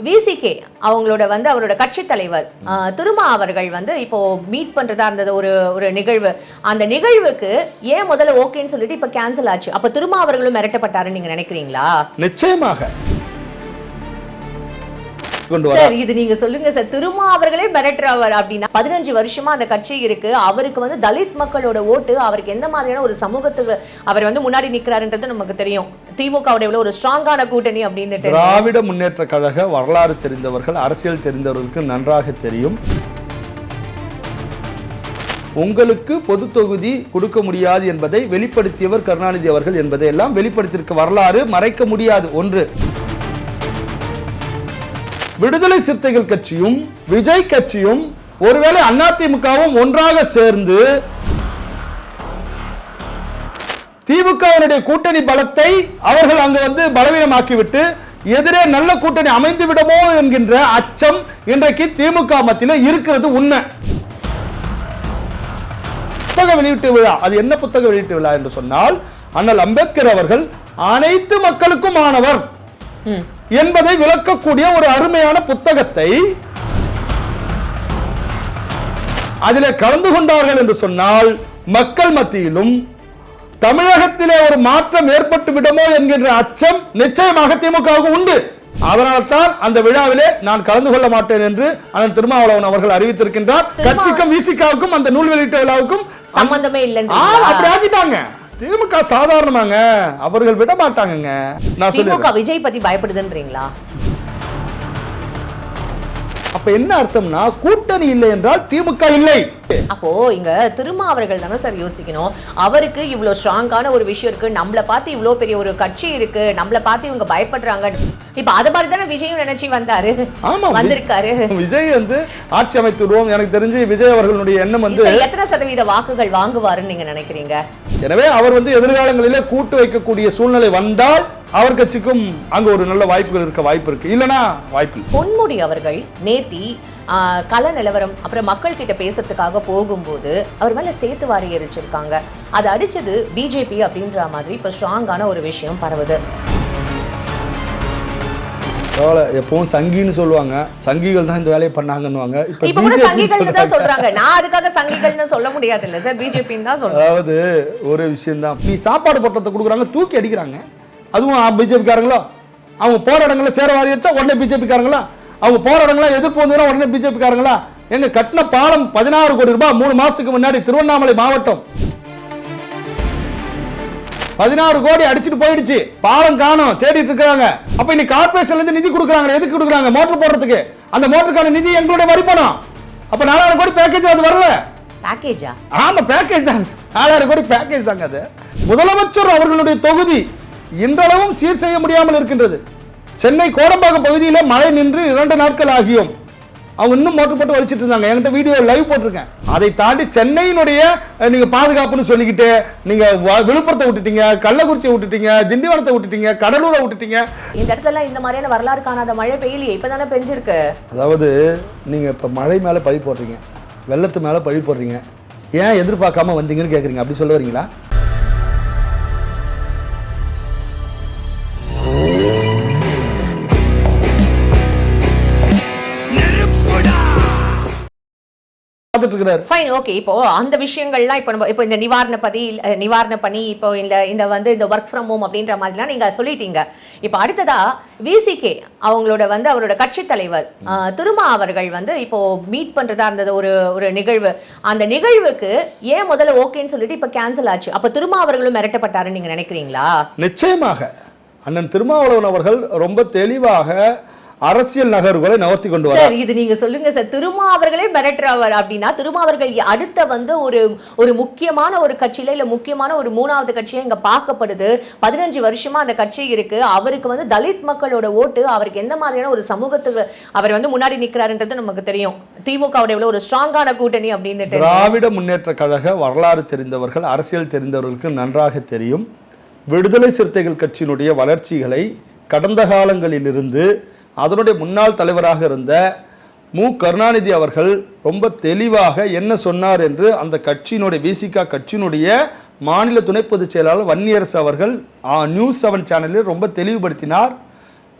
VCK அவங்களோட வந்து அவரோட கட்சி தலைவர் ஆஹ், திருமா அவர்கள் வந்து இப்போ மீட் பண்றதா இருந்தது ஒரு ஒரு நிகழ்வு. அந்த நிகழ்வுக்கு ஏன் முதல்ல ஓகேன்னு சொல்லிட்டு இப்ப கேன்சல் ஆச்சு? அப்ப திருமா அவர்களும் மிரட்டப்பட்டாருன்னு நீங்க நினைக்கிறீங்களா? நிச்சயமாக. கொண்டு வர. இது நீங்க சொல்லுங்க சார். திருமா அவர்களே மிரட்டுறவர் அப்படின்னா பதினஞ்சு வருஷமா அந்த கட்சி இருக்கு. அவருக்கு வந்து தலித் மக்களோட ஓட்டு அவருக்கு எந்த மாதிரியான ஒரு சமூகத்துக்கு அவர் வந்து முன்னாடி நிக்கிறாருன்றது நமக்கு தெரியும். திமுகவோட எவ்வளவு ஒரு ஸ்ட்ராங்கான கூட்டணி அப்படின்னுட்டு. திராவிட முன்னேற்ற கழக வரலாறு தெரிந்தவர்கள் அரசியல் தெரிந்தவர்களுக்கு நன்றாக தெரியும். உங்களுக்கு பொது தொகுதி கொடுக்க முடியாது என்பதை வெளிப்படுத்தியவர் கருணாநிதி அவர்கள் என்பதை எல்லாம் வெளிப்படுத்தியிருக்க வரலாறு மறைக்க முடியாது. ஒன்று. விடுதலை சிறுத்தைகள் கட்சியும் விஜய் கட்சியும் ஒருவேளை அதிமுகவும் ஒன்றாக சேர்ந்து திமுகவினுடைய கூட்டணி பலத்தை அவர்கள் அங்கு வந்து பலவீனமாக்கிவிட்டு எதிரே நல்ல கூட்டணி அமைந்து விடுமோ என்கின்ற அச்சம் இன்றைக்கு திமுக மத்தியில் இருக்கிறது உண்மை. புத்தக வெளியீட்டு விழா. அது என்ன புத்தக வெளியீட்டு விழா என்று சொன்னால் அண்ணல் அம்பேத்கர் அவர்கள் அனைத்து மக்களுக்கும் ஆனவர் என்பதை விளக்கக்கூடிய ஒரு அருமையான புத்தகத்தை அதிலே கலந்து கொண்டார்கள் என்று சொன்னால் மக்கள் மத்தியிலும் தமிழகத்திலே ஒரு மாற்றம் ஏற்பட்டு விடுமோ என்கின்ற அச்சம் நிச்சயமாக திமுகவுக்கு உண்டு. அதனால்தான் அந்த விழாவிலே நான் கலந்து கொள்ள மாட்டேன் என்று அண்ணன் திருமாவளவன் அவர்கள் அறிவித்திருக்கின்றார். கட்சிக்கும் விசிகாவுக்கும் அந்த நூல் வெளியீட்டு விழாவுக்கும் சம்பந்தமே ஆ, இல்லைன்னு அப்படி ஆக்கிட்டாங்க. திமுக சாதாரணமாங்க. அவர்கள் விட மாட்டாங்கங்க நான் திமுக விஜய் பத்தி பயப்படுதுன்றீங்களா? அப்ப என்ன அர்த்தம்னா கூட்டணி இல்லை என்றால் திமுக இல்லை. அப்போ இங்க திருமா அவர்கள் தானே சார் யோசிக்கணும். அவருக்கு இவ்வளவு ஸ்ட்ராங்கான ஒரு விஷயம் இருக்கு. நம்மள பார்த்து இவ்ளோ பெரிய ஒரு கட்சி இருக்கு. நம்மள பார்த்து இவங்க பயப்படுறாங்க. இப்ப அத மாதிரி தானே விஜயும் நினைச்சு வந்தாரு. ஆமா வந்திருக்காரு. விஜய் வந்து ஆட்சி அமைத்து விடுவோம் எனக்கு தெரிஞ்சு விஜய் அவர்களுடைய எண்ணம் வந்து எத்தனை சதவீத வாக்குகள் வாங்குவாருன்னு நீங்க நினைக்கிறீங்க? எனவே அவர் வந்து எதிர்காலங்களிலே கூட்டு வைக்கக்கூடிய சூழ்நிலை வந்தால் அவர் கட்சிக்கும் அங்க ஒரு நல்ல வாய்ப்புகள் இருக்க வாய்ப்பு இருக்கு. இல்லனா வாய்ப்பு பொன்முடி அவர்கள் நேத்தி ஆஹ், நிலவரம் அப்புறம் மக்கள் கிட்ட பேசுறதுக்காக போகும்போது அவர் மேல சேர்த்து வாரி எரிச்சிருக்காங்க. அது அடிச்சது பிஜேபி அப்படின்ற மாதிரி இப்ப ஸ்ட்ராங்கான ஒரு விஷயம் பரவுது. பரவாயில்ல, எப்பவும் சங்கின்னு சொல்லுவாங்க. சங்கிகள் தான் இந்த வேலையை பண்ணாங்கன்னுவாங்க. இப்ப கூட சங்கிகள்னு தான் சொல்றாங்க. நான் அதுக்காக சங்கிகள்னு சொல்ல முடியாது இல்ல சார் பிஜேபின்னு தான் சொல்றேன். அதாவது ஒரு விஷயம்தான். நீ சாப்பாடு பட்டத்தை கொடுக்குறாங்க தூக்கி அடிக்கிறாங்க. அதுவும் பிஜேபிக்காரங்களோ அவங்க போற இடங்கள்ல சேர வாரி அடிச்சா உடனே பிஜேபிக்காரங்களா அவங்க போற இடங்கள எதிர்ப்பு வந்ததுன்னா உடனே பிஜேபிக்காரங்களா எங்க கட்டின பாலம் பதினாறு கோடி ரூபாய் மூணு மாசத்துக்கு முன்னாடி திருவண்ணாமலை மாவட்டம் பதினாறு கோடி அடிச்சுட்டு போயிடுச்சு. பாலம் காணோம் தேடிட்டு இருக்காங்க அப்ப இன்னைக்கு கார்பரேஷன்ல இருந்து நிதி கொடுக்குறாங்க எதுக்கு கொடுக்குறாங்க? மோட்டர் போடுறதுக்கு. அந்த மோட்டருக்கான நிதி எங்களுடைய வரி பணம். அப்ப நாலாயிரம் கோடி பேக்கேஜ் அது வரல. பேக்கேஜா ஆமா பேக்கேஜ் தாங்க நாலாயிரம் கோடி பேக்கேஜ் தாங்க அது. முதலமைச்சர் அவர்களுடைய தொகுதி இன்றளவும் சீர் செய்ய முடியாமல் இருக்கின்றது. சென்னை கோடம்பாக்கம் பகுதியில் மழை நின்று இரண்டு நாட்கள் ஆகியும். அவங்க இன்னும் மோட்டர் போட்டு வலிச்சிட்டு இருந்தாங்க. என்கிட்ட வீடியோ லைவ் போட்டிருக்கேன். அதை தாண்டி சென்னையினுடைய நீங்க பாதுகாப்புன்னு சொல்லிக்கிட்டு நீங்க விழுப்புரத்தை விட்டுட்டீங்க கள்ளக்குறிச்சியை விட்டுட்டீங்க திண்டிவனத்தை விட்டுட்டீங்க கடலூரை விட்டுட்டீங்க. இந்த இடத்துல இந்த மாதிரியான வரலாறு காணாத மழை பெய்யலையே. இப்பதானே பெஞ்சிருக்கு. அதாவது நீங்கள் இப்போ மழை மேலே பழி போடுறீங்க. வெள்ளத்து மேலே பழி போடுறீங்க. ஏன் எதிர்பார்க்காம வந்தீங்கன்னு கேட்குறீங்க அப்படி சொல்ல வரீங்களா? இருக்கிறாரு ஃபைன் ஓகே இப்போ அந்த விஷயங்கள்லாம் இப்போ நம்ம இப்போ இந்த நிவாரண பதி நிவாரண பணி இப்போ இந்த இந்த வந்து இந்த ஒர்க் ஃப்ரம் ஹோம் அப்படின்ற மாதிரிலாம் நீங்க சொல்லிட்டீங்க. இப்போ அடுத்ததா விசிகே அவங்களோட வந்து அவரோட கட்சி தலைவர் திருமா அவர்கள் வந்து இப்போ மீட் பண்றதா இருந்தது ஒரு ஒரு நிகழ்வு. அந்த நிகழ்வுக்கு ஏன் முதல்ல ஓகேன்னு சொல்லிட்டு இப்போ கேன்சல் ஆச்சு? அப்போ திருமா அவர்களும் மிரட்டப்பட்டாருன்னு நீங்க நினைக்கிறீங்களா? நிச்சயமாக. அண்ணன் திருமாவளவன் அவர்கள் ரொம்ப தெளிவாக அரசியல் நகர்வுகளை நகர்த்தி கொண்டு வர இது நீங்க சொல்லுங்க சார். திருமா அவர்களே மிரட்டுறவர் அப்படின்னா திருமா அவர்கள் அடுத்த வந்து ஒரு ஒரு முக்கியமான ஒரு கட்சியில இல்ல முக்கியமான ஒரு மூணாவது கட்சியா இங்க பார்க்கப்படுது. பதினஞ்சு வருஷமா அந்த கட்சி இருக்கு. அவருக்கு வந்து தலித் மக்களோட ஓட்டு அவருக்கு எந்த மாதிரியான ஒரு சமூகத்துக்கு அவர் வந்து முன்னாடி நிக்கிறாருன்றது நமக்கு தெரியும். திமுகவோட எவ்வளவு ஒரு ஸ்ட்ராங்கான கூட்டணி அப்படின்னுட்டு. திராவிட முன்னேற்ற கழக வரலாறு தெரிந்தவர்கள் அரசியல் தெரிந்தவர்களுக்கு நன்றாக தெரியும். விடுதலை சிறுத்தைகள் கட்சியினுடைய வளர்ச்சிகளை கடந்த காலங்களிலிருந்து அதனுடைய முன்னாள் தலைவராக இருந்த மு. கருணாநிதி அவர்கள் ரொம்ப தெளிவாக என்ன சொன்னார் என்று அந்த கட்சியினுடைய விசிகா கட்சியினுடைய மாநில துணை பொதுச் செயலாளர் வன்னியரசு அவர்கள் நியூஸ் செவன் சேனலில் ரொம்ப தெளிவுபடுத்தினார்.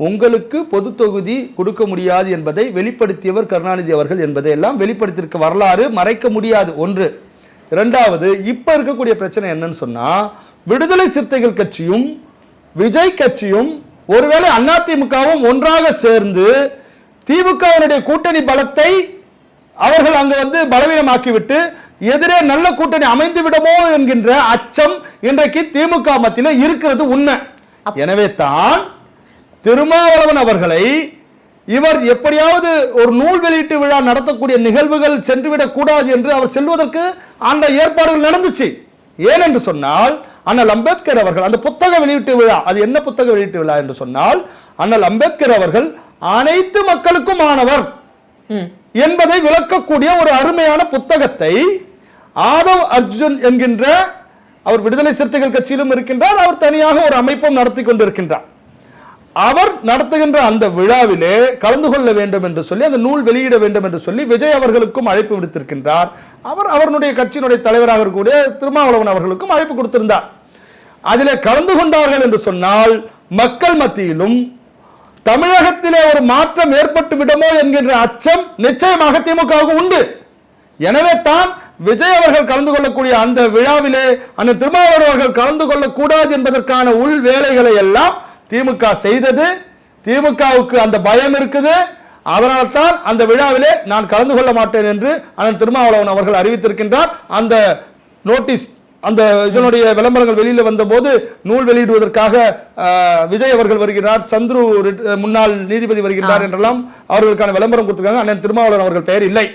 உங்களுக்கு பொது தொகுதி கொடுக்க முடியாது என்பதை வெளிப்படுத்தியவர் கருணாநிதி அவர்கள் என்பதை எல்லாம் வெளிப்படுத்தியிருக்க வரலாறு மறைக்க முடியாது. ஒன்று. இரண்டாவது இப்போ இருக்கக்கூடிய பிரச்சனை என்னன்னு சொன்னால் விடுதலை சிறுத்தைகள் கட்சியும் விஜய் கட்சியும் ஒருவேளை அதிமுகவும் ஒன்றாக சேர்ந்து திமுகவினுடைய கூட்டணி பலத்தை அவர்கள் அங்கு வந்து பலவீனமாக்கிவிட்டு எதிரே நல்ல கூட்டணி அமைந்து விடுமோ என்கின்ற அச்சம் இன்றைக்கு திமுக மத்தியில் இருக்கிறது உண்மை. எனவே தான் திருமாவளவன் அவர்களை இவர் எப்படியாவது ஒரு நூல் வெளியீட்டு விழா நடத்தக்கூடிய நிகழ்வுகள் சென்றுவிடக் கூடாது என்று அவர் செல்வதற்கு அந்த ஏற்பாடுகள் நடந்துச்சு. ஏனென்று சொன்னால் அண்ணல் அம்பேத்கர் அவர்கள் அந்த புத்தக வெளியீட்டு விழா அது என்ன புத்தக வெளியீட்டு விழா என்று சொன்னால் அண்ணல் அம்பேத்கர் அவர்கள் அனைத்து மக்களுக்கும் ஆனவர் என்பதை விளக்கக்கூடிய ஒரு அருமையான புத்தகத்தை ஆதவ் அர்ஜுன் என்கின்ற அவர் விடுதலை சிறுத்தைகள் கட்சியிலும் இருக்கின்றார் அவர் தனியாக ஒரு அமைப்பும் நடத்தி கொண்டிருக்கின்றார். அவர் நடத்துகின்ற அந்த விழாவிலே கலந்து கொள்ள வேண்டும் என்று சொல்லி அந்த நூல் வெளியிட வேண்டும் என்று சொல்லி விஜய் அவர்களுக்கும் அழைப்பு விடுத்திருக்கின்றார். அவர் அவருடைய கட்சியினுடைய தலைவராக இருக்கக்கூடிய திருமாவளவன் அவர்களுக்கும் அழைப்பு கொடுத்திருந்தார். அதில் கலந்து கொண்டார்கள் என்று சொன்னால் மக்கள் மத்தியிலும் தமிழகத்திலே ஒரு மாற்றம் ஏற்பட்டு விடுமோ என்கின்ற அச்சம் நிச்சயமாக திமுகவுக்கு உண்டு. எனவே தான் விஜய் அவர்கள் கலந்து கொள்ளக்கூடிய அந்த விழாவிலே அந்த திருமாவளவர்கள் அவர்கள் கலந்து கொள்ளக்கூடாது என்பதற்கான உள் வேலைகளை எல்லாம் திமுக செய்தது. திமுகவுக்கு அந்த பயம் இருக்குது. அதனால் தான் அந்த விழாவிலே நான் கலந்து கொள்ள மாட்டேன் என்று அண்ணன் திருமாவளவன் அவர்கள் அறிவித்திருக்கின்றார். அந்த நோட்டீஸ் அந்த இதனுடைய விளம்பரங்கள் வெளியில வந்தபோது நூல் வெளியிடுவதற்காக விஜய் அவர்கள் வருகிறார் சந்துரு முன்னாள் நீதிபதி வருகிறார் என்றெல்லாம் அவர்களுக்கான விளம்பரம் கொடுத்திருக்காங்க. அண்ணன் திருமாவளவன் அவர்கள் பெயர் இல்லை.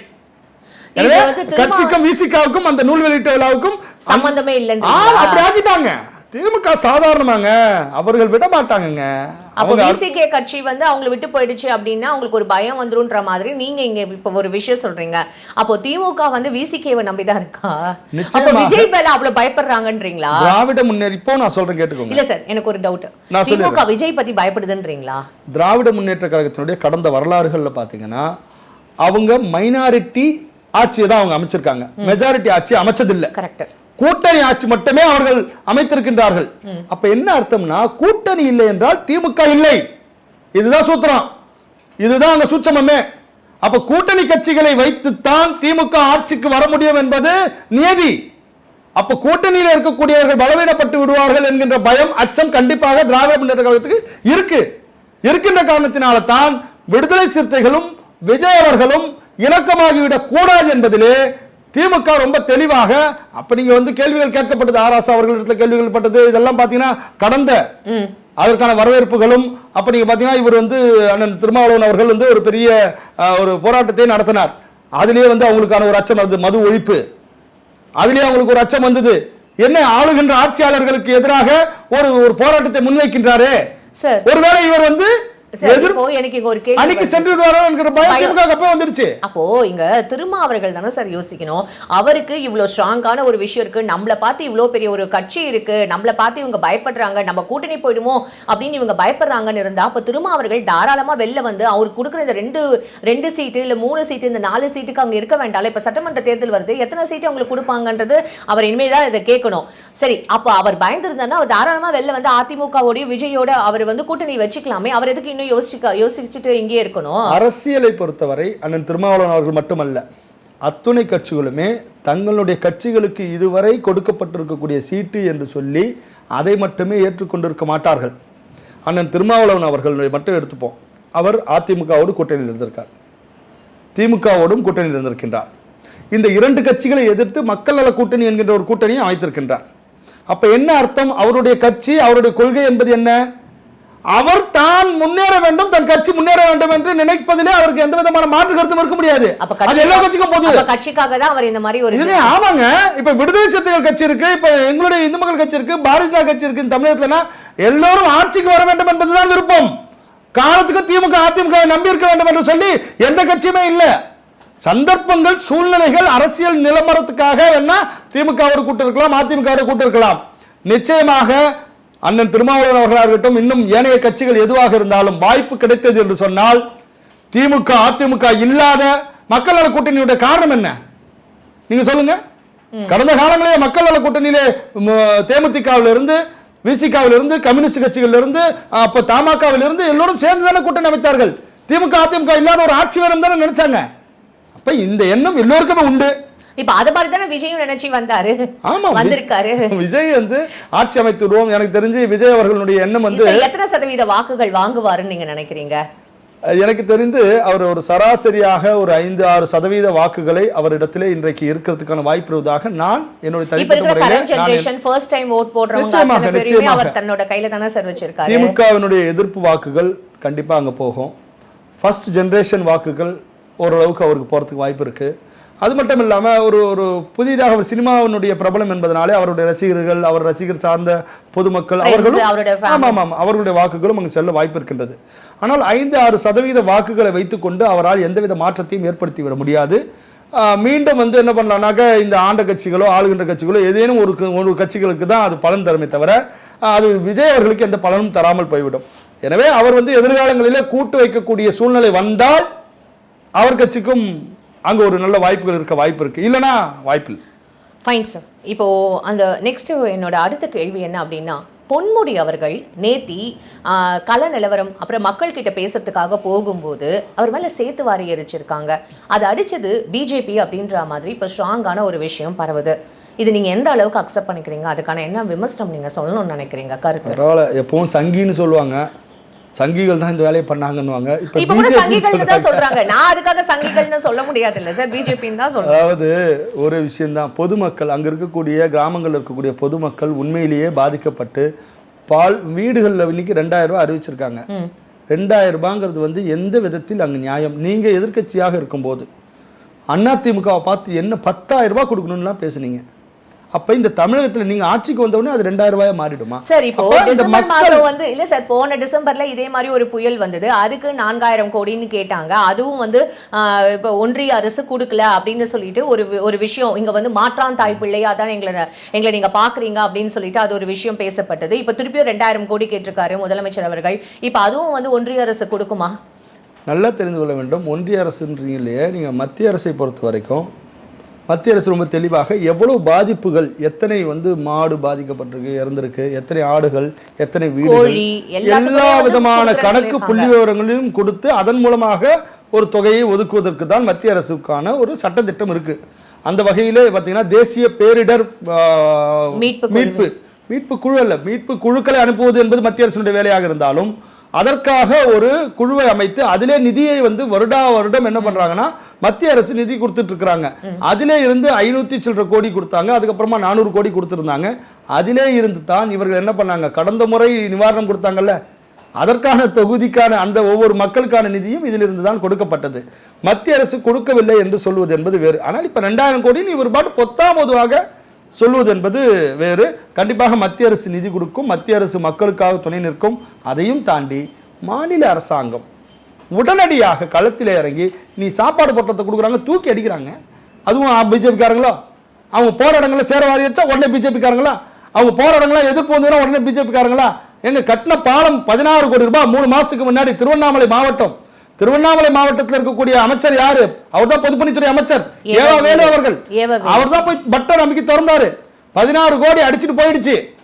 கட்சிக்கும் விசிகாவுக்கும் அந்த நூல் வெளியிட்ட விழாவுக்கும் சம்பந்தமே இல்லைன்றீங்களா? அப்படி ஆக்கிட்டாங்க. திமுக சாதாரணமாங்க. அவர்கள் விட மாட்டாங்கங்க அப்போ விசிகே கட்சி வந்து அவங்கள விட்டு போயிடுச்சு அப்படின்னா அவங்களுக்கு ஒரு பயம் வந்துருன்ற மாதிரி நீங்க இங்க இப்ப ஒரு விஷயம் சொல்றீங்க. அப்போ திமுக வந்து விசிகேவை நம்பிதான் இருக்கா? அப்போ. விஜய் மேல அவ்வளவு பயப்படுறாங்கன்றீங்களா? திராவிட முன்னேறி இப்போ நான் சொல்றேன் கேட்டுக்கோங்க. இல்ல சார் எனக்கு ஒரு டவுட் திமுக விஜய் பத்தி பயப்படுதுன்றீங்களா? திராவிட முன்னேற்ற கழகத்தினுடைய கடந்த வரலாறுகளில் பார்த்தீங்கன்னா அவங்க மைனாரிட்டி ஆட்சியை தான் அவங்க அமைச்சிருக்காங்க. மெஜாரிட்டி ஆட்சி அமைச்சதில்லை. கரெக்ட் கூட்டணி ஆட்சி மட்டுமே அவர்கள் அமைத்திருக்கின்றார்கள். அப்ப என்ன அர்த்தம்னா கூட்டணி இல்லை என்றால் திமுக இல்லை. இதுதான் சூத்திரம். இதுதான் அங்க சூட்சமமே. அப்ப கூட்டணி கட்சிகளை வைத்துத்தான் திமுக ஆட்சிக்கு வர முடியும் என்பது நியதி. அப்ப கூட்டணியில் இருக்கக்கூடியவர்கள் பலவீனப்பட்டு விடுவார்கள் என்கின்ற பயம் அச்சம் கண்டிப்பாக திராவிட முன்னேற்ற கழகத்துக்கு இருக்கு. இருக்கின்ற காரணத்தினால தான் விடுதலை சிறுத்தைகளும் விஜய் அவர்களும் இணக்கமாகிவிடக் கூடாது என்பதிலே திமுக ரொம்ப தெளிவாக அப்ப நீங்க வந்து கேள்விகள் கேட்கப்பட்டது. ஆராசா அவர்களிடத்துல கேள்விகள் பட்டது. இதெல்லாம் பாத்தீங்கன்னா கடந்த அதற்கான வரவேற்புகளும் அப்ப நீங்க பாத்தீங்கன்னா இவர் வந்து அண்ணன் திருமாவளவன் அவர்கள் வந்து ஒரு பெரிய ஒரு போராட்டத்தை நடத்தினார். அதிலேயே வந்து அவங்களுக்கான ஒரு அச்சம் வந்து மது ஒழிப்பு. அதிலேயே அவங்களுக்கு ஒரு அச்சம் வந்தது. என்ன ஆளுகின்ற ஆட்சியாளர்களுக்கு எதிராக ஒரு ஒரு போராட்டத்தை முன்வைக்கின்றாரே? ஒருவேளை இவர் வந்து அன்னைக்கு. சென்று என்கிற பயம். திமுக அப்ப இங்க திருமா அவர்கள் தானே சார் யோசிக்கணும். அவருக்கு இவ்வளவு ஸ்ட்ராங்கான ஒரு விஷயம் இருக்கு. நம்மள பார்த்து இவ்வளோ பெரிய ஒரு கட்சி இருக்கு. நம்மள பார்த்து இவங்க பயப்படுறாங்க. நம்ம கூட்டணி போயிடுமோ அப்படின்னு இவங்க பயப்படுறாங்கன்னு இருந்தா அப்ப திருமா அவர்கள் தாராளமா வெளில வந்து அவருக்கு கொடுக்குற இந்த ரெண்டு ரெண்டு சீட்டு இல்ல மூணு சீட்டு இந்த நாலு சீட்டுக்கு அங்க இருக்க வேண்டாம். இப்ப சட்டமன்ற தேர்தல் வருது. எத்தனை சீட்டு அவங்களுக்கு கொடுப்பாங்கன்றது அவர் இனிமேல் தான் இதை கேட்கணும். சரி அப்போ அவர் பயந்துருந்தாருன்னா அவர் தாராளமா வெளில வந்து அதிமுகவோடய விஜயோட அவர் வந்து கூட்டணி வச்சுக்கலாமே. அவர் எதுக்கு இன்னும் யோசிக்க யோசிச்சுட்டு இங்கே இருக்கணும். அரசியலை பொறுத்தவரை அண்ணன் திருமாவளவன் அவர்கள் மட்டுமல்ல அத்துணை கட்சிகளுமே தங்களுடைய கட்சிகளுக்கு இதுவரை கொடுக்கப்பட்டிருக்கக்கூடிய சீட்டு என்று சொல்லி அதை மட்டுமே ஏற்றுக்கொண்டிருக்க மாட்டார்கள். அண்ணன் திருமாவளவன் அவர்களை மட்டும் எடுத்துப்போம். அவர் அதிமுகவோடு கூட்டணியில் இருந்திருக்கார். திமுகவோடும் கூட்டணியில் இருந்திருக்கின்றார். இந்த இரண்டு கட்சிகளை எதிர்த்து மக்கள் நல கூட்டணி என்கின்ற ஒரு கூட்டணியை அமைத்திருக்கின்றார். அப்போ என்ன அர்த்தம்? அவருடைய கட்சி அவருடைய கொள்கை என்பது என்ன? அவர் தான் முன்னேற வேண்டும் தன் கட்சி முன்னேற வேண்டும் என்று நினைப்பதிலே அவருக்கு எந்த விதமான மாற்று கருத்தும் இருக்க முடியாது. அது எல்லா கட்சிக்கும் பொது கட்சிக்காக தான் அவர் இந்த மாதிரி ஒரு ஆமாங்க. இப்ப விடுதலை சிறுத்தைகள் கட்சி இருக்கு இப்ப எங்களுடைய இந்து மக்கள் கட்சி இருக்கு பாரதிய ஜனதா கட்சி இருக்கு தமிழகத்துலனா எல்லோரும் ஆட்சிக்கு வர வேண்டும் என்பதுதான் விருப்பம். காலத்துக்கு திமுக அதிமுக நம்பி இருக்க வேண்டும் என்று சொல்லி எந்த கட்சியுமே இல்ல. சந்தர்ப்பங்கள் சூழ்நிலைகள் அரசியல் நிலமரத்துக்காக வேணா திமுகவோடு கூட்டு இருக்கலாம் அதிமுகவோடு கூட்டு இருக்கலாம். நிச்சயமாக அண்ணன் திருமாவளவன் அவர்களாக இருக்கட்டும் இன்னும் ஏனைய கட்சிகள் எதுவாக இருந்தாலும் வாய்ப்பு கிடைத்தது என்று சொன்னால் திமுக அதிமுக இல்லாத மக்கள் நல கூட்டணியுடைய காரணம் என்ன? நீங்க சொல்லுங்க. கடந்த காலங்களிலே மக்கள் நல கூட்டணியிலே ம், தேமுதிகவில் இருந்து விசிகாவில இருந்து கம்யூனிஸ்ட் கட்சிகள்ல இருந்து அப்ப தமாகவில் இருந்து எல்லோரும் சேர்ந்து தானே கூட்டணி அமைத்தார்கள். திமுக அதிமுக இல்லாத ஒரு ஆட்சி வரும் தானே நினைச்சாங்க. அப்ப இந்த எண்ணம் எல்லோருக்குமே உண்டு. இப்ப அது மாதிரி தானே விஜயும் நினைச்சு வந்தாரு? ஆமா வந்திருக்காரு. விஜய் வந்து ஆட்சி அமைத்து விடுவோம் எனக்கு தெரிஞ்சு விஜய் அவர்களுடைய எண்ணம் வந்து எத்தனை சதவீத வாக்குகள் வாங்குவாருன்னு நீங்க நினைக்கிறீங்க? எனக்கு தெரிந்து அவர் ஒரு சராசரியாக ஒரு ஐந்து ஆறு சதவீத வாக்குகளை அவரிடத்திலே இன்றைக்கு இருக்கிறதுக்கான வாய்ப்பு இருப்பதாக நான் என்னுடைய தனிப்பட்ட திமுகவினுடைய எதிர்ப்பு வாக்குகள் கண்டிப்பா அங்க போகும். ஃபர்ஸ்ட் ஜெனரேஷன் வாக்குகள் ஓரளவுக்கு அவருக்கு போறதுக்கு வாய்ப்பு இருக்கு. அது மட்டும் இல்லாம ஒரு ஒரு புதிதாக அவர் சினிமாவினுடைய பிரபலம் என்பதனாலே அவருடைய ரசிகர்கள் அவர் ரசிகர் சார்ந்த பொதுமக்கள் அவர்களும். ஆமாம் ஆமாம். அவர்களுடைய வாக்குகளும் அங்கு செல்ல வாய்ப்பு இருக்கின்றது. ஆனால் ஐந்து ஆறு சதவீத வாக்குகளை வைத்துக்கொண்டு அவரால் எந்தவித மாற்றத்தையும் ஏற்படுத்தி விட முடியாது மீண்டும் வந்து என்ன பண்ணலாம்னாக்க இந்த ஆண்ட கட்சிகளோ ஆளுகின்ற கட்சிகளோ ஏதேனும் ஒரு ஒரு கட்சிகளுக்கு தான் அது பலன் தருமே தவிர அது விஜய் அவர்களுக்கு எந்த பலனும் தராமல் போய்விடும். எனவே அவர் வந்து எதிர்காலங்களிலே கூட்டு வைக்கக்கூடிய சூழ்நிலை வந்தால் அவர் கட்சிக்கும் அங்க ஒரு நல்ல வாய்ப்புகள் இருக்க வாய்ப்பு இருக்கு. இல்லைன்னா வாய்ப்பில்லை ஃபைன் சார் இப்போ அந்த நெக்ஸ்ட் என்னோட அடுத்த கேள்வி என்ன அப்படின்னா பொன்முடி அவர்கள் நேத்தி கள நிலவரம் அப்புறம் மக்கள் கிட்ட பேசுறதுக்காக போகும்போது அவர் மேல சேத்து வாரி எரிச்சிருக்காங்க. அது அடிச்சது பிஜேபி அப்படின்ற மாதிரி இப்போ ஸ்ட்ராங்கான ஒரு விஷயம் பரவுது. இது நீங்க எந்த அளவுக்கு அக்செப்ட் பண்ணிக்கிறீங்க? அதுக்கான என்ன விமர்சனம் நீங்க சொல்லணும்னு நினைக்கிறீங்க? கருத்து. பரவாயில்ல. எப்பவும் சங்கின்னு சொல்லுவாங்க. சங்கிகள் தான் இந்த வேலையை பண்ணாங்கன்னுவாங்க. இப்போ கூட BJP சங்கிகள்னு தான் சொல்றாங்க. நான் அதுக்காக சங்கிகள்னு சொல்ல முடியாது இல்ல சார் பிஜேபின்னு தான் சொல்றேன். அதாவது ஒரு விஷயம்தான். பொதுமக்கள் அங்க இருக்கக்கூடிய கிராமங்கள்ல இருக்கக்கூடிய பொதுமக்கள் உண்மையிலேயே பாதிக்கப்பட்டு பால் வீடுகளில் இன்னைக்கு ரெண்டாயிரம் ரூபாய் அறிவிச்சிருக்காங்க. ரெண்டாயிரம் ரூபாங்கிறது வந்து எந்த விதத்தில் அங்க நியாயம்? நீங்க எதிர்க்கட்சியாக இருக்கும்போது அதிமுகவை பார்த்து என்ன பத்தாயிரம் ரூபாய் கொடுக்கணும்லாம் பேசுனீங்க. அப்ப இந்த தமிழகத்துல நீங்க ஆட்சிக்கு வந்த உடனே அது ரெண்டாயிரம் ரூபாயா மாறிடுமா? சார் இப்போ டிசம்பர் மாசம் வந்து இல்ல சார் போன டிசம்பர்ல இதே மாதிரி ஒரு புயல் வந்தது. அதுக்கு நான்காயிரம் கோடின்னு கேட்டாங்க. அதுவும் வந்து இப்போ ஒன்றிய அரசு கொடுக்கல அப்படின்னு சொல்லிட்டு ஒரு ஒரு விஷயம் இங்க வந்து மாற்றான் தாய் பிள்ளையா தான் எங்களை எங்களை நீங்க பாக்குறீங்க அப்படின்னு சொல்லிட்டு அது ஒரு விஷயம் பேசப்பட்டது. இப்போ திருப்பியும் ரெண்டாயிரம் கோடி கேட்டிருக்காரு முதலமைச்சர் அவர்கள். இப்போ அதுவும் வந்து ஒன்றிய அரசு கொடுக்குமா? நல்லா தெரிந்து கொள்ள வேண்டும். ஒன்றிய அரசுன்றீங்க இல்லையே? நீங்கள் மத்திய அரசை பொறுத்த வரைக்கும் மத்திய அரசு ரொம்ப தெளிவாக எவ்வளவு பாதிப்புகள் எத்தனை வந்து மாடு பாதிக்கப்பட்டிருக்கு இறந்திருக்கு எத்தனை ஆடுகள் எத்தனை வீடுகள் எல்லா விதமான கணக்கு. புள்ளி விவரங்களையும் கொடுத்து அதன் மூலமாக ஒரு தொகையை ஒதுக்குவதற்கு தான் மத்திய அரசுக்கான ஒரு சட்டத்திட்டம் இருக்கு அந்த வகையிலே பார்த்தீங்கன்னா தேசிய பேரிடர் மீட்பு. மீட்பு மீட்பு குழு அல்ல மீட்பு குழுக்களை அனுப்புவது என்பது மத்திய அரசினுடைய வேலையாக இருந்தாலும் அதற்காக ஒரு குழுவை அமைத்து அதிலே நிதியை வந்து வருடா வருடம் என்ன பண்றாங்கன்னா மத்திய அரசு நிதி கொடுத்துட்டு இருக்கிறாங்க அதிலே இருந்து ஐநூத்தி சில்லற கோடி கொடுத்தாங்க. அதுக்கப்புறமா நானூறு கோடி கொடுத்துருந்தாங்க. அதிலே இருந்து தான் இவர்கள் என்ன பண்ணாங்க? கடந்த முறை நிவாரணம் கொடுத்தாங்கல்ல. அதற்கான தொகுதிக்கான அந்த ஒவ்வொரு மக்களுக்கான நிதியும் இதிலிருந்து தான் கொடுக்கப்பட்டது. மத்திய அரசு கொடுக்கவில்லை என்று சொல்வது என்பது வேறு. ஆனால் இப்ப ரெண்டாயிரம் கோடின்னு இவர் பாட்டு பொத்தாம் பொதுவாக சொல்வது என்பது வேறு. கண்டிப்பாக மத்திய அரசு நிதி கொடுக்கும் மத்திய அரசு மக்களுக்காக துணை நிற்கும். அதையும் தாண்டி மாநில அரசாங்கம் உடனடியாக களத்தில் இறங்கி நீ சாப்பாடு போட்டத்தை கொடுக்குறாங்க தூக்கி அடிக்கிறாங்க. அதுவும் பிஜேபிக்காரங்களோ? அவங்க போகிற இடங்களில் சேர வாரி அடிச்சா உடனே பிஜேபிக்காரங்களா? அவங்க போகிற இடங்கள்லாம் எதிர்ப்பு வந்ததுன்னா உடனே பிஜேபிக்காரங்களா? எங்கள் கட்டின பாலம் பதினாறு கோடி ரூபாய் மூணு மாதத்துக்கு முன்னாடி திருவண்ணாமலை மாவட்டம் திருவண்ணாமலை மாவட்டத்தில் இருக்கக்கூடிய அமைச்சர் யாரு? அவர்தான் பொதுப்பணித்துறை அமைச்சர். ஏவ வேலு. அவர்கள். அவர் தான் போய் பட்டன் அமைக்க திறந்தாரு. பதினாறு கோடி அடிச்சிட்டு போயிடுச்சு.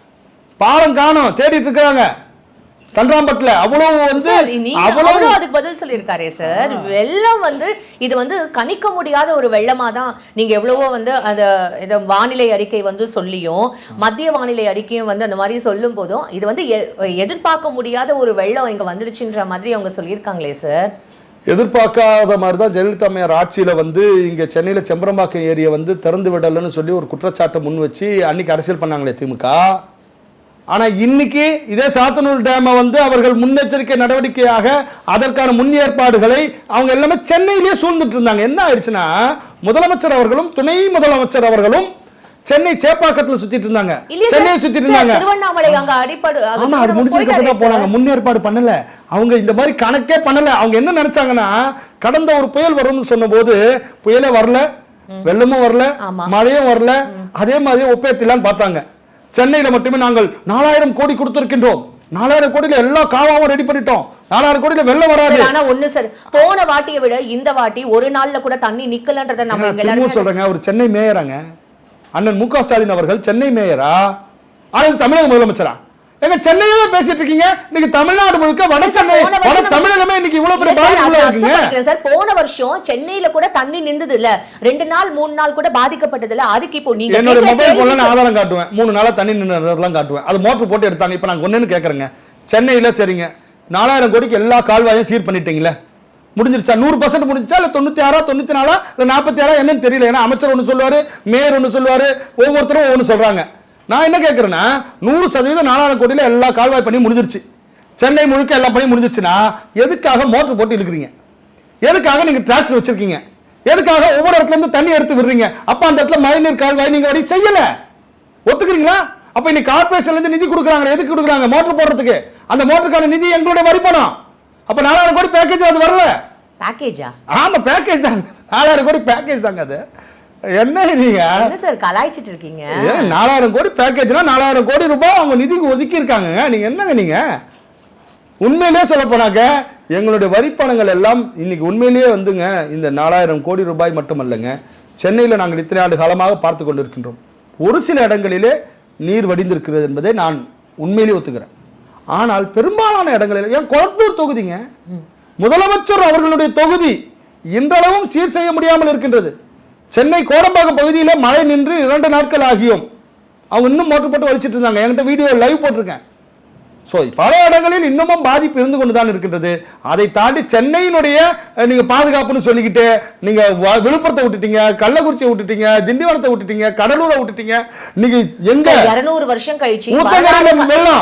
பாலம் காணோம். தேடிட்டு இருக்காங்க. தன்றாம்பட்டில் அவ்வளவு வந்து அவ்வளவு அதுக்கு பதில் சொல்லியிருக்காரே சார். வெள்ளம் வந்து இது வந்து கணிக்க முடியாத ஒரு வெள்ளமா தான் நீங்க எவ்வளவோ வந்து அந்த இந்த வானிலை அறிக்கை வந்து சொல்லியும் மத்திய வானிலை அறிக்கையும் வந்து அந்த மாதிரி சொல்லும் போதும் இது வந்து எதிர்பார்க்க முடியாத ஒரு வெள்ளம் இங்க வந்துடுச்சுன்ற மாதிரி அவங்க சொல்லியிருக்காங்களே சார். எதிர்பார்க்காத மாதிரி தான் ஜெயலலிதா அம்மையார் ஆட்சியில வந்து இங்க சென்னையில செம்பரம்பாக்கம் ஏரியை வந்து திறந்து விடலன்னு சொல்லி ஒரு குற்றச்சாட்டை முன் வச்சு அன்னைக்கு அரசியல் பண்ணாங்களே திமுக. ஆனா இன்னைக்கு இதே சாத்தனூர் டேமை வந்து அவர்கள் முன்னெச்சரிக்கை நடவடிக்கையாக அதற்கான முன் ஏற்பாடுகளை அவங்க எல்லாமே சென்னையிலேயே சூழ்ந்துட்டு இருந்தாங்க. என்ன ஆயிடுச்சுன்னா முதலமைச்சர் அவர்களும் துணை முதலமைச்சர் அவர்களும் சென்னை சேப்பாக்கத்துல சுத்திட்டு இருந்தாங்க. சென்னையை? சுத்திட்டு இருந்தாங்க. திருவண்ணாமலே அங்க அடிப்படு ஆமா அது முடிஞ்சதுக்கு அப்புறம் தான் போனாங்க. முன்னேற்பாடு பண்ணல. அவங்க இந்த மாதிரி கணக்கே பண்ணல. அவங்க என்ன நினைச்சாங்கன்னா கடந்த ஒரு புயல் வரும்னு சொன்னபோது புயலே வரல வெள்ளமும் வரல. மழையும் வரல அதே மாதிரி ஒப்பேத்திலான்னு பார்த்தாங்க. சென்னையில மட்டுமே நாங்கள் நாலாயிரம் கோடி கொடுத்திருக்கின்றோம். நாலாயிரம் கோடியில எல்லா காவாவும் ரெடி பண்ணிட்டோம். நாலாயிரம் கோடியில வெள்ளம் வராது. ஆனா ஒண்ணு சார். போன வாட்டியை விட இந்த வாட்டி ஒரு நாள்ல கூட தண்ணி நிக்கலன்றத நம்ம எல்லாருமே சொல்றேங்க அவர் சென்னை மேயராங்க. அண்ணன் மு க ஸ்டாலின் அவர்கள் சென்னை மேயரா? ஆனா இது தமிழக முதலமைச்சரா? எங்க சென்னையில பேசிட்டு இருக்கீங்க. இன்னைக்கு தமிழ்நாடு முழுக்க வட சென்னை வட தமிழகமே இன்னைக்கு இவ்வளவு பெரிய பாதிப்புல இருக்குங்க. சார். போன வருஷம் சென்னையில கூட தண்ணி நின்றுது இல்ல ரெண்டு நாள் மூணு நாள் கூட பாதிக்கப்பட்டது இல்ல அதுக்கு இப்போ நீங்க என்னோட மொபைல் போன்ல நான் ஆதாரம் காட்டுவேன். மூணு நாளா தண்ணி நின்றதெல்லாம் காட்டுவேன். அது மோட்டர் போட்டு எடுத்தாங்க. இப்போ நாங்க ஒண்ணுன்னு கேக்குறேங்க. சென்னையில சரிங்க. நாலாயிரம் கோடிக்கு எல்லா கால்வாயும் சீர் பண்ணிட்டீங்களே. முடிஞ்சிருச்சா? நூறு பர்சன்ட் முடிஞ்சா இல்ல தொண்ணூத்தி ஆறா தொண்ணூத்தி நாலா? இல்ல நாற்பத்தி ஆறா? என்னன்னு தெரியல. ஏன்னா அமைச்சர் ஒன்று சொல்லுவாரு மேயர் ஒன்று சொல்லுவாரு. ஒவ்வொருத்தரும் ஒன்று சொல்றாங்க. நான் என்ன கேட்கறேன்னா நூறு சதவீதம் நாலாயிரம் கோடியில எல்லா கால்வாய் பண்ணி முடிஞ்சிருச்சு. சென்னை முழுக்க எல்லா பணியும் முடிஞ்சிருச்சுன்னா எதுக்காக மோட்டர் போட்டு இழுக்கிறீங்க? எதுக்காக நீங்க டிராக்டர் வச்சிருக்கீங்க? எதுக்காக ஒவ்வொரு இடத்துல இருந்து தண்ணி எடுத்து விடுறீங்க? அப்ப அந்த இடத்துல மழைநீர் கால்வாய் நீங்க வழி செய்யல. ஒத்துக்கிறீங்களா? அப்ப இன்னைக்கு கார்பரேஷன்ல இருந்து நிதி கொடுக்குறாங்க எதுக்கு கொடுக்குறாங்க மோட்டர் போடுறதுக்கு? அந்த மோட்டருக்கான நிதி எங்களுடைய வரி பணம். அப்ப நாலாயிரம் கோடி பேக்கேஜ் அது வரல. பேக்கேஜா ஆமா பேக்கேஜ் தாங்க. நாலாயிரம் கோடி பேக்கேஜ் தாங்க அது. என்ன நீங்க? என்ன சார் கலாய்ச்சிட்டு இருக்கீங்க? நாலாயிரம் கோடி பேக்கேஜ்னா நாலாயிரம் கோடி ரூபாய் அவங்க நிதிக்கு ஒதுக்கி இருக்காங்க நீங்க என்னங்க நீங்க? உண்மையிலே சொல்ல போனாக்க எங்களுடைய வரிப்பணங்கள் எல்லாம் இன்னைக்கு உண்மையிலேயே வந்துங்க இந்த நாலாயிரம் கோடி ரூபாய் மட்டுமல்லங்க. சென்னையில் நாங்கள் இத்தனை ஆண்டு காலமாக பார்த்து கொண்டிருக்கின்றோம். ஒரு சில இடங்களிலே நீர் வடிந்திருக்கிறது என்பதை நான் உண்மையிலேயே ஒத்துக்கிறேன். ஆனால் பெரும்பாலான இடங்களில் ஏன் கொளத்தூர் தொகுதிங்க? முதலமைச்சர் அவர்களுடைய தொகுதி இன்றளவும் சீர் செய்ய முடியாமல் இருக்கின்றது. சென்னை கோடம்பாக்கம் பகுதியில் மழை நின்று இரண்டு நாட்கள் ஆகியும். அவங்க இன்னும் மோட்டர் போட்டு வலிச்சிட்டு இருந்தாங்க. என்கிட்ட வீடியோ லைவ் போட்டிருக்கேன். ஸோ பல இடங்களில் இன்னமும் பாதிப்பு இருந்து கொண்டு தான் இருக்கின்றது. அதை தாண்டி சென்னையினுடைய அஹ், நீங்க பாதுகாப்புன்னு சொல்லிக்கிட்டு நீங்க வ- விழுப்புரத்தை விட்டுட்டீங்க கள்ளக்குறிச்சியை விட்டுட்டீங்க திண்டிவனத்தை விட்டுட்டீங்க கடலூரை விட்டுட்டீங்க நீங்க எங்க 200 வருஷம் கழிச்சு.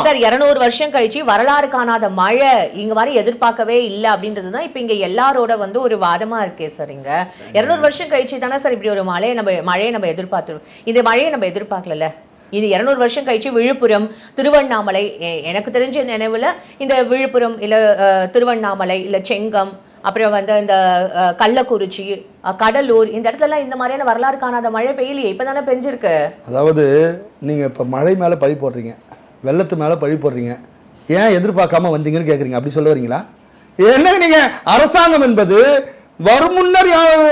சார் 200 வருஷம் கழிச்சு வரலாறு காணாத மழை இங்க மாதிரி எதிர்பார்க்கவே இல்ல அப்படின்றது தான் இப்ப இங்க எல்லாரோட வந்து ஒரு வாதமா இருக்கே சார் இங்க. 200 வருஷம் கழிச்சு தானே சார் இப்படி ஒரு மழையை நம்ம மழையை நம்ம எதிர்பார்த்துருவோம் இந்த மழையை நம்ம எதிர்பார்க்கல இது 200 வருஷம் கழிச்சு விழுப்புரம் திருவண்ணாமலை எனக்கு தெரிஞ்ச நினைவில் இந்த விழுப்புரம் இல்லை திருவண்ணாமலை இல்லை செங்கம் அப்புறம் வந்து இந்த கள்ளக்குறிச்சி கடலூர் இந்த இடத்துலலாம் இந்த மாதிரியான வரலாறு காணாத மழை பெய்யலையே இப்போ தானே பெஞ்சிருக்கு? அதாவது நீங்கள் இப்போ மழை மேலே பழி போடுறீங்க வெள்ளத்து மேலே பழி போடுறீங்க ஏன் எதிர்பார்க்காம வந்தீங்கன்னு கேட்குறீங்க அப்படி சொல்ல வரீங்களா? என்னங்க நீங்கள் அரசாங்கம் என்பது வரும் முன்னர்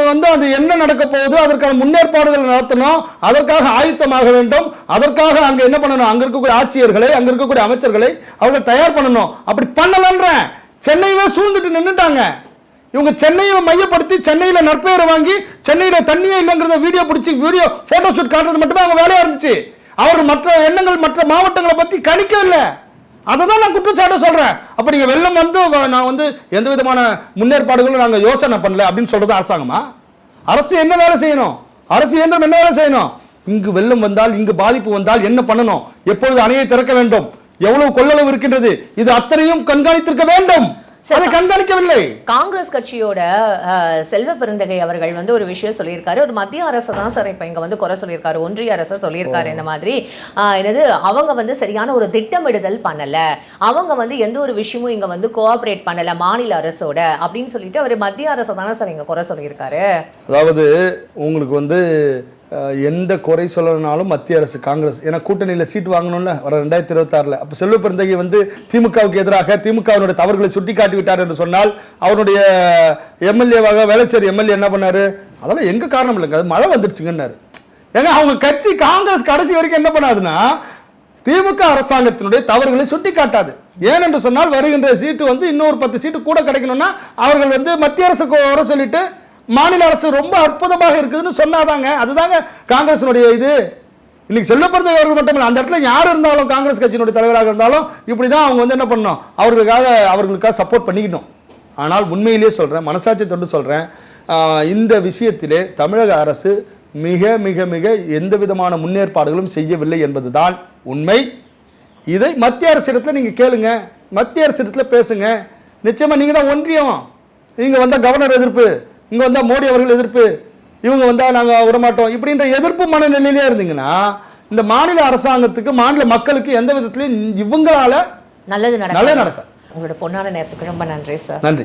வந்து அது என்ன நடக்க போகுது அதற்கான முன்னேற்பாடுகள் நடத்தணும். அதற்காக ஆயத்தமாக வேண்டும். அதற்காக அங்க என்ன பண்ணணும்? அங்க இருக்கக்கூடிய ஆட்சியர்களை அங்க இருக்கக்கூடிய அமைச்சர்களை அவர்கள் தயார் பண்ணணும். அப்படி பண்ணலன்றேன் சென்னையவே சூழ்ந்துட்டு நின்றுட்டாங்க இவங்க சென்னையை மையப்படுத்தி சென்னையில் நற்பெயரை வாங்கி சென்னையில் தண்ணியே இல்லைங்கிறத வீடியோ பிடிச்சி வீடியோ ஃபோட்டோ ஷூட் காட்டுறது மட்டுமே அவங்க வேலையாக இருந்துச்சு. அவர் மற்ற எண்ணங்கள் மற்ற மாவட்டங்களை பற்றி கணிக்கவில்லை. அதை தான் நான் குற்றச்சாட்டு சொல்கிறேன் அப்போ நீங்கள் வெள்ளம் வந்து நான் வந்து எந்த விதமான முன்னேற்பாடுகளும் நாங்கள் யோசனை பண்ணல அப்படின்னு சொல்கிறது அரசாங்கமா? அரசு என்ன வேலை செய்யணும்? அரசு இயந்திரம் என்ன வேலை செய்யணும்? இங்கு வெள்ளம் வந்தால் இங்கு பாதிப்பு வந்தால் என்ன பண்ணணும்? எப்பொழுது அணையை திறக்க வேண்டும்? எவ்வளவு கொள்ளளவு இருக்கின்றது? இது அத்தனையும் கண்காணித்திருக்க வேண்டும். அதை கண்காணிக்கவில்லை. காங்கிரஸ் கட்சியோட செல்வ பெருந்தகை அவர்கள் வந்து ஒரு விஷயம் சொல்லியிருக்காரு. ஒரு மத்திய அரசு தான் சார் இப்போ இங்க வந்து குறை சொல்லியிருக்காரு. ஒன்றிய அரசு சொல்லியிருக்காரு இந்த மாதிரி. என்னது அவங்க வந்து சரியான ஒரு திட்டமிடுதல் பண்ணல. அவங்க வந்து எந்த ஒரு விஷயமும் இங்க வந்து கோஆபரேட் பண்ணல மாநில அரசோட அப்படின்னு சொல்லிட்டு அவர் மத்திய அரசு தானே சார் இங்க குறை சொல்லியிருக்காரு. அதாவது உங்களுக்கு வந்து எந்த குறை சொல்லணும்னாலும் மத்திய அரசு காங்கிரஸ். ஏன்னா கூட்டணியில் சீட் வாங்கணும்ல வர ரெண்டாயிரத்தி இருபத்தாறில் அப்போ செல்வ பெருந்தகை வந்து திமுகவுக்கு எதிராக திமுகவினுடைய தவறுகளை சுட்டிக்காட்டி விட்டார் என்று சொன்னால் அவருடைய எம்எல்ஏவாக வேளச்சேரி எம்எல்ஏ என்ன பண்ணார்? அதெல்லாம் எங்கள் காரணம் இல்லைங்க அது மழை வந்துருச்சுங்கன்னாரு. ஏன்னா அவங்க கட்சி காங்கிரஸ் கடைசி வரைக்கும் என்ன பண்ணாதுன்னா திமுக அரசாங்கத்தினுடைய தவறுகளை சுட்டி காட்டாது ஏனென்று சொன்னால் வருகின்ற சீட்டு வந்து இன்னொரு பத்து சீட்டு கூட கிடைக்கணும்னா அவர்கள் வந்து மத்திய அரசுக்கு வர சொல்லிட்டு மாநில அரசு ரொம்ப அற்புதமாக இருக்குதுன்னு சொன்னாதாங்க. அதுதாங்க காங்கிரசினுடைய இது. இன்னைக்கு செல்லப்படுறது அவர்கள் மட்டும் இல்லை அந்த இடத்துல யார் இருந்தாலும் காங்கிரஸ் கட்சியினுடைய தலைவராக இருந்தாலும் இப்படி தான் அவங்க வந்து என்ன பண்ணணும்? அவர்களுக்காக அவர்களுக்காக சப்போர்ட் பண்ணிக்கணும். ஆனால் உண்மையிலேயே சொல்கிறேன் மனசாட்சி தொண்டு சொல்கிறேன் இந்த விஷயத்திலே தமிழக அரசு மிக மிக மிக எந்த விதமான முன்னேற்பாடுகளும் செய்யவில்லை என்பதுதான் உண்மை. இதை மத்திய அரசிடத்தில் நீங்கள் கேளுங்க. மத்திய அரசிடத்தில் பேசுங்க. நிச்சயமாக நீங்கள் தான் ஒன்றியம். நீங்கள் வந்தால் கவர்னர் எதிர்ப்பு. இங்கே வந்தால் மோடி அவர்கள் எதிர்ப்பு இவங்க வந்தால் நாங்கள் விடமாட்டோம். இப்படின்ற எதிர்ப்பு மனநிலையிலே இருந்தீங்கன்னா இந்த மாநில அரசாங்கத்துக்கு மாநில மக்களுக்கு எந்த விதத்திலையும் இவங்களால நல்லது நல்லது நடக்கும் உங்களோட பொன்னான நேரத்துக்கு ரொம்ப நன்றி சார். நன்றி.